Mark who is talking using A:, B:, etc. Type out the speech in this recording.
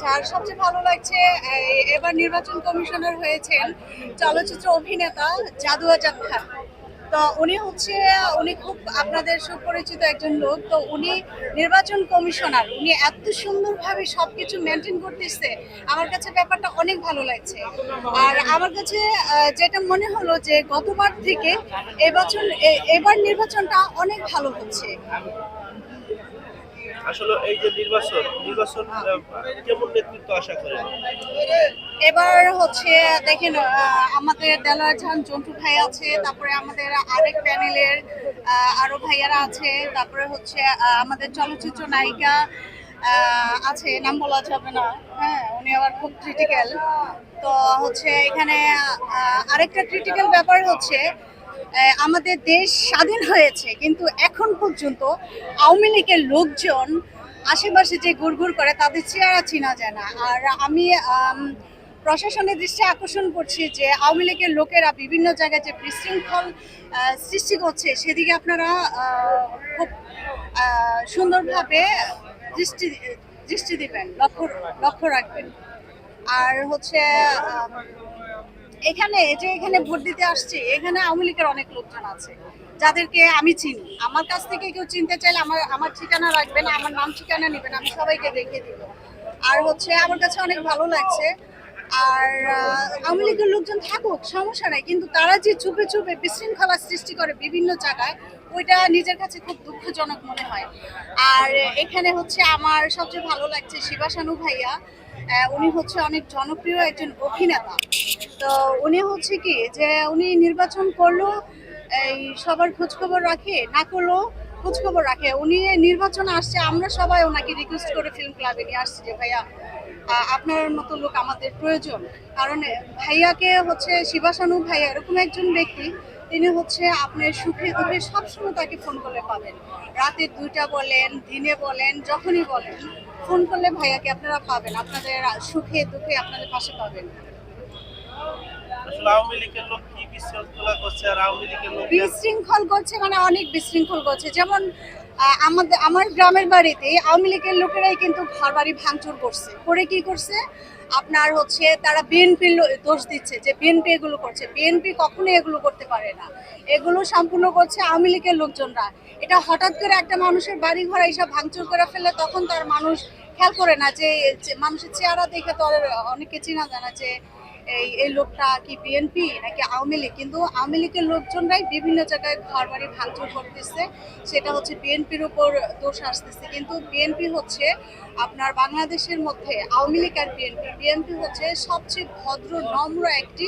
A: লাগছে আর সবচেয়ে ভালো লাগছে এবার নির্বাচন কমিশনার হয়েছেন চলচ্চিত্র অভিনেতা জাদু আজাদ খান তো উনি হচ্ছে, উনি খুব আপনাদের সুপরিচিত একজন লোক। তো উনি নির্বাচন কমিশনার, উনি এত সুন্দরভাবে সবকিছু মেনটেন করতেছে। আমার কাছে ব্যাপারটা অনেক ভালো লাগছে। আর আমার কাছে যেটা মনে হলো যে গতবার থেকে এবছর এবার নির্বাচনটা অনেক ভালো হচ্ছে।
B: আসলে এই যে নির্বাচন নির্বাচন কেমন নেতৃত্ব আশা করেন?
A: এবার হচ্ছে দেখেন আমাদের দেলার জাহান জন্টু ভাই আছে, তারপরে আমাদের আরেক প্যানেলের আরও ভাইয়ারা আছে, তারপরে হচ্ছে আমাদের চলচ্চিত্র নায়িকা আছে, নাম বলা যাবে না হ্যাঁ উনি আবার খুব ক্রিটিক্যাল তো হচ্ছে এখানে আরেকটা ক্রিটিক্যাল ব্যাপার হচ্ছে আমাদের দেশ স্বাধীন হয়েছে, কিন্তু এখন পর্যন্ত আওয়ামী লীগের লোকজন আশেপাশে যে গুড়গুড় করে তাদের চেহারা চেনা যায় না। আর আমি প্রশাসনের দৃষ্টি আকর্ষণ করছি যে আওয়ামী লীগের লোকেরা বিভিন্ন জায়গায় যে বিশৃঙ্খল সৃষ্টি করছে, সেদিকে আপনারা খুব সুন্দরভাবে দৃষ্টি দৃষ্টি দিবেন, লক্ষ্য লক্ষ্য রাখবেন। আর হচ্ছে এখানে যে এখানে ভোট দিতে আসছি, এখানে আওয়ামী লীগের অনেক লোকজন আছে, যাদেরকে আমি চিনি। আমার কাছ থেকে কেউ চিনতে চাইলে আমার আমার ঠিকানা রাখবেন, আমার নাম ঠিকানা নেবেন, আমি সবাইকে দেখিয়ে দিব। আর হচ্ছে, আমার কাছে অনেক ভালো লাগছে। আর আওয়ামী লীগের লোকজন থাকুক, সমস্যা নাই, কিন্তু তারা যে চুপে চুপে বিশৃঙ্খলা সৃষ্টি করে বিভিন্ন জায়গায়, ওইটা নিজের কাছে খুব দুঃখজনক মনে হয়। আর এখানে হচ্ছে, আমার সবচেয়ে ভালো লাগছে শিবাসানু ভাইয়া। উনি হচ্ছে অনেক জনপ্রিয় একজন অভিনেতা। তো উনি হচ্ছে কি যে উনি নির্বাচন করল, এই সবার খোঁজখবর রাখে, না করলেও খোঁজখবর রাখে। উনি নির্বাচন আসছে, আমরা সবাই ওনাকে রিকোয়েস্ট করে ফিল্ম ক্লাবে নিয়ে আসছি যে, ভাইয়া আপনার মতো লোক আমাদের প্রয়োজন। কারণ ভাইয়াকে হচ্ছে শিবাসানু ভাইয়া এরকম একজন ব্যক্তি, তিনি হচ্ছে আপনার সুখে দুঃখে সবসময় তাকে ফোন করলে পাবেন। রাতে দুইটা বলেন, দিনে বলেন, যখনই বলেন ফোন করলে ভাইয়াকে আপনারা পাবেন, আপনাদের সুখে দুঃখে আপনাদের পাশে পাবেন।
B: আওয়ামী লীগের লোক কি বিশৃঙ্খলা করছে আর আওয়ামী লীগের লোক
A: বিশৃঙ্খল করছে মানে অনেক বিশৃঙ্খল করছে। যেমন আমাদের, আমার গ্রামের বাড়িতে আওয়ামী লীগের লোকেরাই কিন্তু ঘর বাড়ি ভাঙচুর করছে। করে কি করছে? আপনার হচ্ছে তারা বিএনপির দোষ দিচ্ছে যে বিএনপি এগুলো করছে। বিএনপি কখনোই এগুলো করতে পারে না। এগুলো সম্পূর্ণ করছে আওয়ামী লীগের লোকজনরা। এটা হঠাৎ করে একটা মানুষের বাড়ি ঘর এইসব ভাঙচুর করে ফেলে তখন তার মানুষ খেয়াল করে না যে মানুষের চেহারা দেখে তো অনেকে চেনা যায় না যে এই এই লোকটা কি বিএনপি নাকি আওয়ামী লীগ? কিন্তু আওয়ামী লীগের লোকজনরাই বিভিন্ন জায়গায় ঘর বাড়ি ভাঙচুর করতেছে। সেটা হচ্ছে বিএনপির উপর দোষ আসতেছে। কিন্তু বিএনপি হচ্ছে আপনার বাংলাদেশের মধ্যে আওয়ামী লীগ আর বিএনপি বিএনপি হচ্ছে সবচেয়ে ভদ্র, নম্র একটি